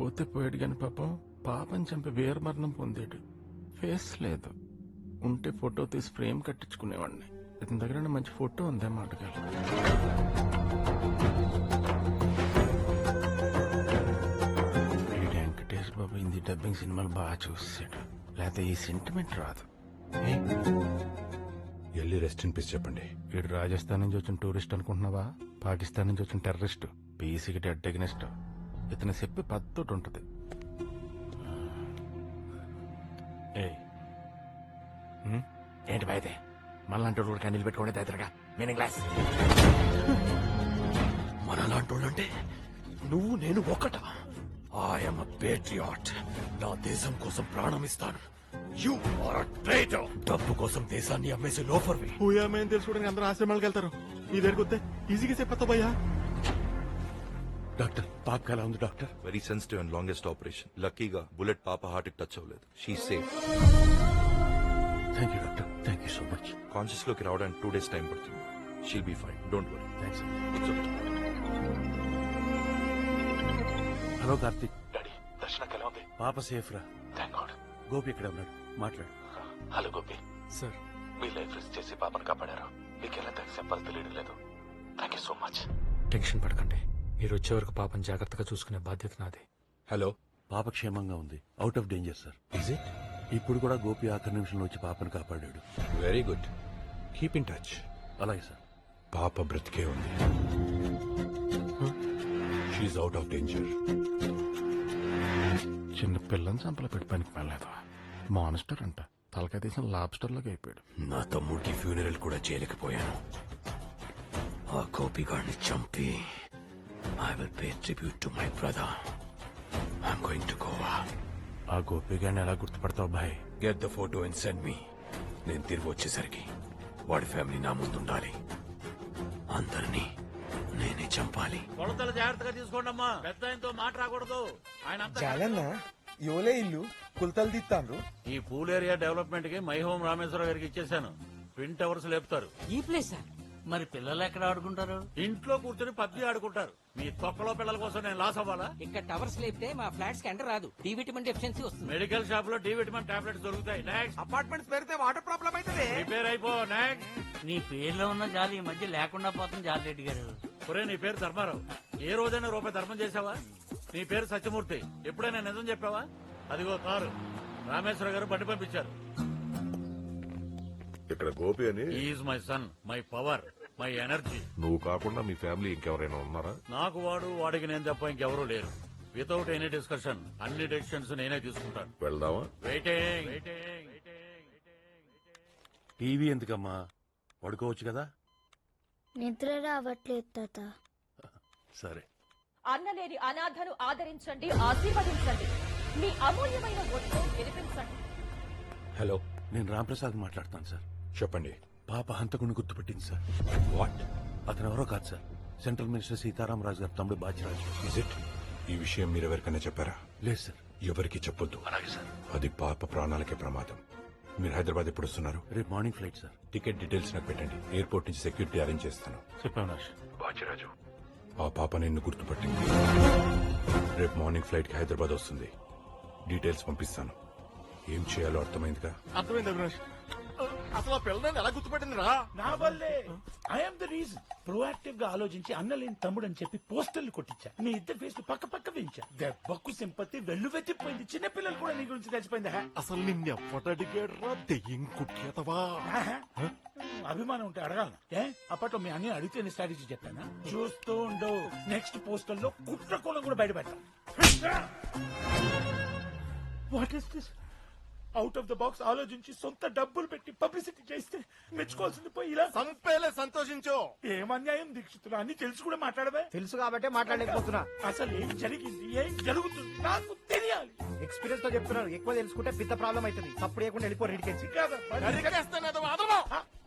పోతే పోయాడు కాని పాపం పాపని చంపి వీరమరణం పొందాడు. ఫేస్ లేదు. ఉంటే ఫోటో తీసి ఫ్రేమ్ కట్టించుకునేవాడిని ఇతని దగ్గర మంచి ఫోటో ఉందే మాటగాలి వీడు వెంకటేష్ బాబు హిందీ డబ్బింగ్ సినిమాలు బాగా చూసాడు లేకపోతే ఈ సెంటిమెంట్ రాదు. వెళ్ళి రెస్ట్ ఇన్ పీస్ చెప్పండి. వీడు రాజస్థాన్ నుంచి వచ్చిన టూరిస్ట్ అనుకుంటున్నావా? పాకిస్తాన్ నుంచి వచ్చిన టెర్రరిస్ట్ పీసీకి డెడ్ అగ్నెస్ట్ ఇతను చెప్పి పద్ధతి ఉంటది. ఏయ్. హ్మ్? ఏంటి బాయితే మనలాంటి కూడా క్యాండిల్ పెట్టుకోండి తదితరగా మీనింగ్ గ్లాస్ మనలాంటి వాళ్ళంటే నువ్వు నేను ఒక్కట ఆయమ పేట్రియాట్ నా దేశం కోసం ప్రాణం ఇస్తాను. యు ఆర్ ట్రేటర్ డబ్బు కోసం దేశాన్ని అమ్మేసే లోఫర్వి. ఊయా మేము తెలుసుకోవడానికి అందరూ ఆశ్రమాలకు వెళ్తారు. మీ దగ్గరికి వస్తే ఈజీగా చెప్పేస్తా భయ్యా. డాక్టర్ పాప ఎలా ఉంది doctor very sensitive and longest operation లక్కీగా బుల్లెట్ పాప హార్ట్కి టచ్ అవ్వలేదు. She safe thank you doctor thank you so much కాన్షియస్లోకి రావడానికి టూ డేస్ టైం పడుతుంది. She'll be fine don't worry thanks hello Karthik daddy దర్శనకి ఎలా ఉంది? పాప సేఫ్ రా. థ్యాంక్ గాడ్ గోపి ఇక్కడ ఉన్నాడు? మాట్లాడు. హలో గోపి. సార్ మీ లైఫ్ రిస్క్ చేసి పాపను కాపాడారు. మీకు ఎలా థ్యాంక్స్ చెప్పాలో తెలియడం లేదు. Thank you so much tension పడకండి. మీరు వచ్చే వరకు పాపం జాగ్రత్తగా చూసుకునే బాధ్యత నాది. హలో? పాప క్షేమంగా ఉంది. Out of danger sir is it ఇప్పుడు కూడా గోపి ఆఖరి నిమిషంలో వచ్చి పాపను కాపాడాడు. Very good keep in touch అలాగే సార్ పాప బ్రతికే ఉంది. షీఈ్ అవుట్ ఆఫ్ డేంజర్ చిన్న పిల్లని చంపలు పెట్టి పనికి వెళ్ళలేదు మానిస్టర్ అంట. తలకాయ తీసిన లాబ్స్టర్ లాగా అయిపోయాడు. నా తమ్ముడికి ఫ్యూనరల్ కూడా చేయలేకపోయాను. ఆ గోపిగాడిని చంపి I will pay tribute to my brother I'm going to Goa ఆ గోపిగాడిని ఎలా గుర్తుపడతావు భాయ్ get the photo and send me నేను తిరిగి వచ్చేసరికి వాడి ఫ్యామిలీ నా ముందుండాలి. అందరినీ నేనే చంపాలి. కొలతలు జాగ్రత్తగా తీసుకోండి అమ్మా పెద్ద ఆయనతో మాట రాకూడదు. ఆయన అంతా జాలన్న యోలే ఇల్లు కుల్తలు తీస్తాండ్రు ఈ పూల్ ఏరియా డెవలప్మెంట్కి మై హోమ్ రామేశ్వర గారికి ఇచ్చేసాను ట్విన్ టవర్స్ లేపుతారు. ఈ ప్లేస్? మరి పిల్లలు ఎక్కడ ఆడుకుంటారు? ఇంట్లో కూర్చొని పబ్జి ఆడుకుంటారు. మీ తొక్కలో పిల్లల కోసం నేను లాస్ అవ్వాలా? ఇక్కడ టవర్స్ లేపితే మా ఫ్లాట్స్కి ఎంటర్ రాదు. డి విటమిన్ డెఫిషియన్సీ వస్తుంది. మెడికల్ షాప్లో డి విటమిన్ టాబ్లెట్స్ దొరుకుతాయి. నెక్స్ట్ అపార్ట్మెంట్స్ పెడితే వాటర్ ప్రాబ్లం అవుతుంది ప్రిపేర్ అయిపో. నెక్స్ట్ నీ పేరులో ఉన్న జాలి ఈ మధ్య లేకుండా పోతుంది జాలి రెడ్డి గారు. ఒరే నీ పేరు ధర్మారావు. ఏ రోజైనా రూపాయి ధర్మం చేసావా నీ పేరు సత్యమూర్తి. ఎప్పుడైనా నిజం చెప్పావా? అదిగో కారు. రామేశ్వర గారు బండి పంపించారు. ఇక్కడ గోపి అని. Is my son my power my energy నువ్వు కాకుండా మీ ఫ్యామిలీ ఇంకెవరైనా ఉన్నారా? నాకు వాడు వాడికి నేను తప్ప ఇంకెవరూ లేరు. వితౌట్ ఎనీ డిస్కషన్ అన్ని డెసిషన్స్ నేనే తీసుకుంటాను. వెళ్దామా? వెయిటింగ్ టీవీ ఎందుకమ్మా? పడుకోవచ్చు కదా? నిద్ర రావట్లేదు తాత. సరే. అన్నలేని అనాథను ఆదరించండి ఆశీర్వదించండి. మీ అమూల్యమైన ఒట్టు వినిపించండి హలో నేను రాంప్రసాద్ మాట్లాడుతాను సార్. చెప్పండి. పాప హంతకుని గుర్తుపెట్టింది సార్. వాట్? అతను ఎవరో కాదు sir. Central minister Sitaram Raju గారు తమ్ముడు బాచిరాజు. ఇజ్ ఇట్ ఈ విషయం మీరు ఎవరికైనా చెప్పారా? లేదు సార్. ఎవరికి చెప్పొద్దు. అలాగే సార్. అది పాప ప్రాణాలకే ప్రమాదం. మీరు హైదరాబాద్ ఎప్పుడు వస్తున్నారు? రేపు morning flight sir. Ticket details నాకు పెట్టండి. ఎయిర్పోర్ట్ నుంచి సెక్యూరిటీ అరేంజ్ చేస్తాను. బాచిరాజు ఆ పాప నిన్ను గుర్తుపట్టింది. రేపు మార్నింగ్ ఫ్లైట్కి హైదరాబాద్ వస్తుంది. డీటెయిల్స్ పంపిస్తాను. ఏం చేయాలో అర్థమైందిగా? అర్థమైంది అవినాష్. అసలు ఆ పిల్లని ఎలా గుర్తుపట్టింది రా నా వల్లే. ఐఎమ్ ద రీజన్ ప్రొయాక్టివ్గా ఆలోచించి అన్నలేని తమ్ముడు అని చెప్పి పోస్టర్లు కొట్టించా. మీ ఇద్దరు ఫేస్ పక్క పక్క పెంచా దెబ్బకు సింపతి వెళ్ళు వెతిపోయింది చిన్న పిల్లలు కూడా నీ గురించి తెలిసిపోయింది? హే. అసలు నిన్ను ఎవ్వడడిగాడు రా దెయ్యం కుట్కేతవా? ఆహా. అభిమానం ఉంటే అడగాల ఏ? అప్పట్లో మీ అన్ని అడిగితే స్ట్రాటజీ చెప్పానా? చూస్తూ ఉండు. నెక్స్ట్ పోస్టర్లో కుట్ర కూడా బయటపెట్టా what is this out of the box ఆలోచించి సొంత డబ్బులు పెట్టి పబ్లిసిటీ చేస్తే మెచ్చుకోవాల్సింది పోయి ఇలా. సంపేలే సంతోషించు. ఏం అన్యాయం దీక్షితులు అన్ని తెలుసు కూడా మాట్లాడవే. తెలుసు కాబట్టే మాట్లాడలేకపోతున్నా. అసలు ఏం జరిగింది? ఏం జరుగుతుంది? నాకు తెలియాలి. ఎక్స్పీరియన్స్తో చెప్తున్నారు. ఎక్కువ తెలుసుకుంటే పెద్ద ప్రాబ్లం అవుతుంది. తప్పుడు చేయకుండా వెళ్ళిపో రెడ్డికెచ్చి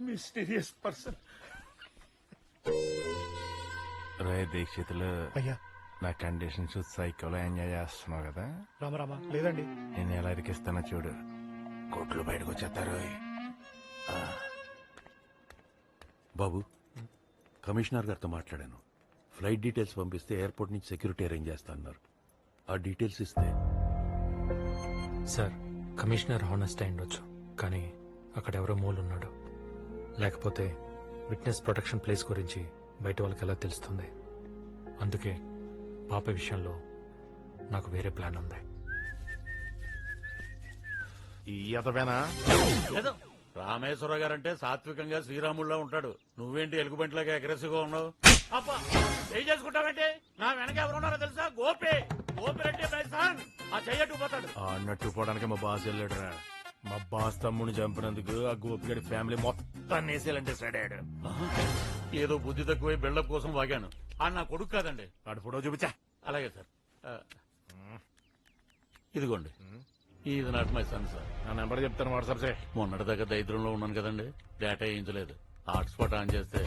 మిస్టీరియస్ పర్సన్ రే దీక్షితులు అయ్యా. నా కండిషన్ చూసి సైకోలో ఎంజాయ్ చేస్తున్నావు కదా? రామరామా లేదండి. నేను ఎలా ఇరికిస్తానో చూడు. కోట్లు బయటకు వచ్చేస్తారు. బాబు కమిషనర్ గారితో మాట్లాడాను. ఫ్లైట్ డీటెయిల్స్ పంపిస్తే ఎయిర్పోర్ట్ నుంచి సెక్యూరిటీ అరేంజ్ చేస్తా అన్నారు. ఆ డీటెయిల్స్ ఇస్తే. సార్ కమిషనర్ హానెస్ట్ అయి ఉండొచ్చు కానీ అక్కడ ఎవరో మూలు ఉన్నాడు లేకపోతే విట్నెస్ ప్రొటెక్షన్ ప్లేస్ గురించి బయట వాళ్ళకి ఎలా తెలుస్తుంది? అందుకే పాప విషయంలో నాకు వేరే ప్లాన్ ఉంది. ఈ అతవేనా? రామేశ్వర గారంటే సాత్వికంగా శ్రీరాముల్లో ఉంటాడు. నువ్వేంటి ఎలుగుబంటిలాగా అగ్రెసివ్గా ఉన్నావు? అబ్బా ఏం చేసుకుంటావంటే? నా వెనక ఎవరు ఉన్నారో తెలుసా? గోపి. గోపి రెడ్డి బైసాన్ ఆ చెయ్యట్టు పోతాడు. అన్నట్టు పోవడానికి మా బాస్ వెళ్ళాడురా. మా బాస్ తమ్ముని చంపినందుకు ఆ గోపిగడి ఫ్యామిలీ మొత్తం నేసేయాలంటే అయ్యాడు. ఏదో బుద్ధి తక్కువై బిల్డప్ కోసం వాగాను. ఆ నా కొడుకు కాదండి. ఆడు ఫోటో చూపించా. అలాగే సార్. ఆ, ఇదిగోండి. ఇది నాట్ మై సన్ సార్. నా నెంబర్ చెప్తాను వాట్సాప్ చే మొన్నటిదాకా దరిద్రంలో ఉన్నాను కదండి. డేటా వేయించలేదు హాట్స్పాట్ ఆన్ చేస్తే.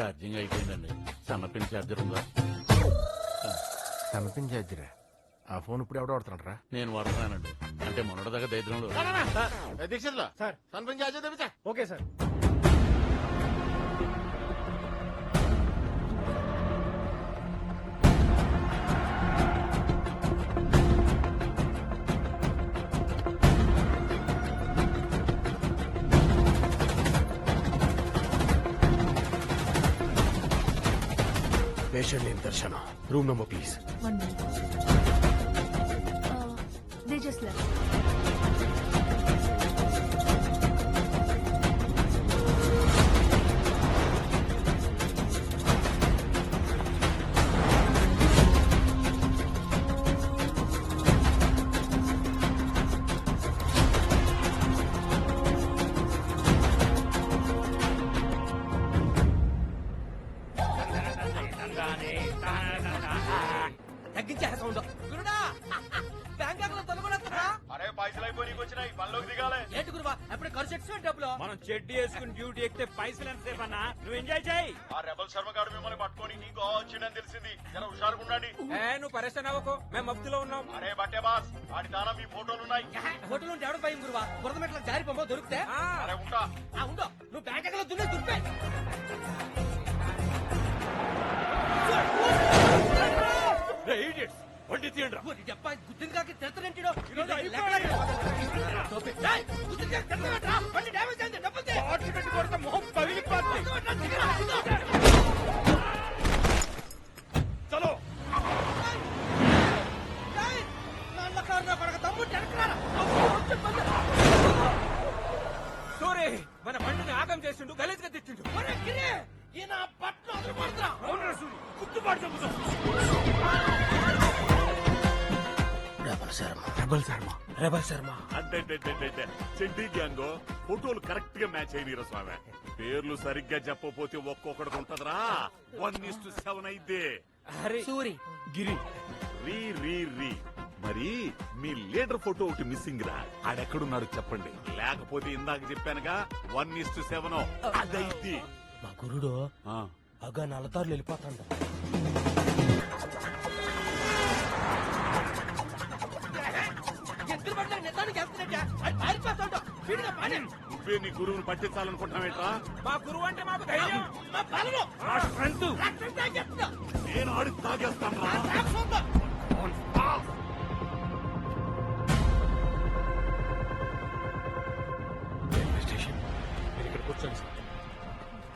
ఛార్జింగ్ అయిపోయిందండి. సన్నపిన్ ఛార్జర్ ఉందా? కనిపించేద్దిరా ఆ ఫోన్ ఇప్పుడు ఎవడో వాడుతున్నాడు రా నేను వాడుతున్నానండి. అంటే మొన్నటిదాకా దరిద్రంలో దీక్షిత్లో? సార్. కనిపించే తెప్పించా? Okay sir. Patient name Darshana. Room number please. One minute they just left తగ్గించే పైసలు అయిపోయి నీకు వచ్చినాయి. పనిలోకి దిగాలే. ఏంటి గురువా? అప్పుడే ఖర్చు ఎక్స్ట్రా డబ్బులు? మనం చెడ్డీ వేసుకుని డ్యూటీ ఎక్కితే పైసలు అన్నా? నువ్వు ఎంజాయ్ చేయి. ఆ రెబల్ శర్మ గారు మిమ్మల్ని పట్టుకొని నీకు వచ్చిందని తెలిసింది. జర హుషారుగా ఉండండి. నువ్వు పరేషన్ అవ్వకు. మేము మఫ్తులో ఉన్నాం. అరే బట్టే బాస్ వాడి దానా మీ ఫోటోలు ఉన్నాయి. హోటల్ నుండి ఎవడ భయం గురువా? బురద మెట్ల జారి పొమ్మ దొరికితే? అరే ఉంటా. ఆ, ఉండు. నువ్వు బ్యాంకాక్లో దున్నే దుర్పే వడ్డీ తీయండి. గుద్దిన కాకి తిడతానంటాడు గుద్దిన కాకి మన బండిని ఆగం చేసిండు గలీజ్గా తెచ్చిండు ఈయన పట్ల అదరపడుతురా. అవునరా సూరి. గుర్తుపాటు చెబుతా శర్మ. రెబల్ శర్మ. అంటే చెడ్డీ గ్యాంగ్ ఫోటోలు కరెక్ట్గా మ్యాచ్ అయినరా స్వామి. పేర్లు సరిగ్గా చెప్పకపోతే ఒక్కొక్కడికి ఉంటదరా. వన్ ఇస్ టు సెవెన్ అయితే సూరి. గిరి. రీ రీ రీ. మరి మీ లీడర్ ఫోటో ఒకటి మిస్సింగ్ రా. ఆడెక్కడున్నాడు చెప్పండి. లేకపోతే ఇందాక చెప్పానుగా వన్ ఇస్ టు సెవెన్ అదైతే మా గురుడు ఆ, అగా నల్లతారులు వెళ్ళిపోతాడు నువ్వే నీ గురువుని పట్టించాలనుకుంటున్నావేట్రా? మా గురువు అంటే మాకు ధైర్యం. మా బలము. ఆ స్ట్రెంత్ నేను ఆడి తాగేస్తాను రా